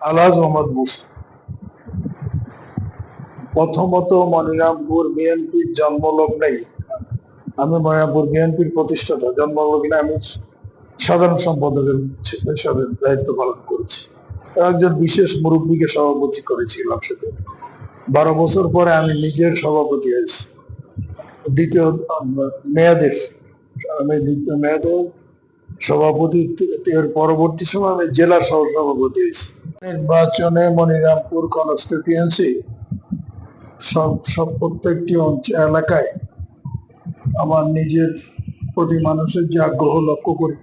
আলহাজ মোহাম্মদ মুসা প্রথমত মনিরামপুর বিএনপির জন্মলগ্নেই আমি মনিরামপুর বিএনপির প্রতিষ্ঠাতা। জন্মলগ্নে আমি সাধারণ সম্পাদকের হিসাবে দায়িত্ব পালন করেছি। একজন বিশেষ মুরব্বীকে সভাপতি করেছিলাম সেদিন। বারো বছর পরে আমি নিজের সভাপতি হয়েছি। দ্বিতীয় মেয়াদের, আমি দ্বিতীয় মেয়াদের সভাপতি এর পরবর্তী সময় আমি জেলা সহ সভাপতি হয়েছি। নির্বাচনে মনিরামপুর কনস্টিটিউয়েন্সি সব সব প্রত্যেকটি এলাকায় আমার নিজের প্রতি মানুষের যে আগ্রহ লক্ষ্য করি,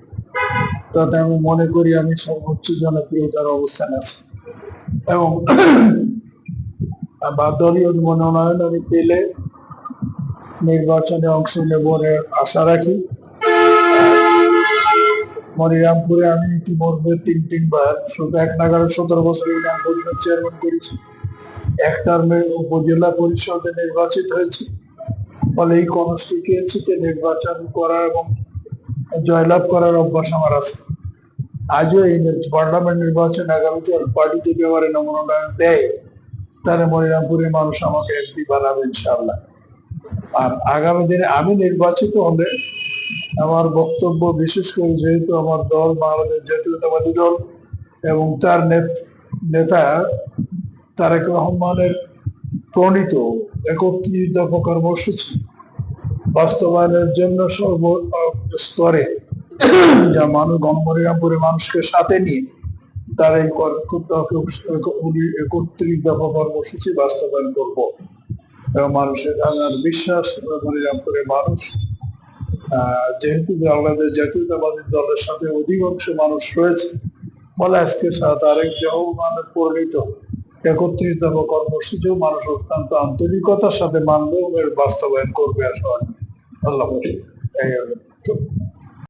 তাতে আমি মনে করি আমি সর্বোচ্চ জনপ্রিয়তার অবস্থান আছি। এবং দলীয় মনোনয়ন আমি পেলে নির্বাচনে অংশ নেব আশা রাখি। মনিরামপুরে আমি ইতিমধ্যে তিন, তিনবার এক নাগারে সতেরো বছর ইউনিয়ন পরিষদ চেয়ারম্যান করেছি। এক টার্মে উপজেলা পরিষদে নির্বাচিত হয়েছি। ফলে এই কনস্টিটিউয়েন্সিতে নির্বাচন করা এবং জয়লাভ করার অভ্যাস আমার আছে। আজও এই পার্লামেন্ট নির্বাচন আগামীতে পার্টি যদি আমার মনোনয়ন দেয়, তাহলে মনিরামপুরের মানুষ আমাকে এমপি বানাবে ইনশাআল্লাহ। আর আগামী দিনে আমি নির্বাচিত হলে আমার বক্তব্য বিশেষ করে যেহেতু আমার দল বাংলাদেশ জাতীয়তাবাদী দল এবং তার নেত- তারেক রহমানের প্রণীত একত্রিশ দফা কর্মসূচি বাস্তবায়নের জন্য সর্ব, স্তরে যা মানুষ গণপরিরামপুরের মানুষকে সাথে নিয়ে তার এই একত্রিশ দফা কর্মসূচি বাস্তবায়ন করব। এবং মানুষের আমার বিশ্বাস গণপরিরামপুরের মানুষ যেহেতু বাংলাদেশ জাতীয়তাবাদী দলের সাথে অধিকাংশ মানুষ রয়েছে, ফলে আজকে তারেক জহমানের পরিণত একত্রিশ দফা কর্মসূচিও মানুষ অত্যন্ত আন্তরিকতার সাথে মানবে বাস্তবায়ন করবে আশা। আল্লাহ এই।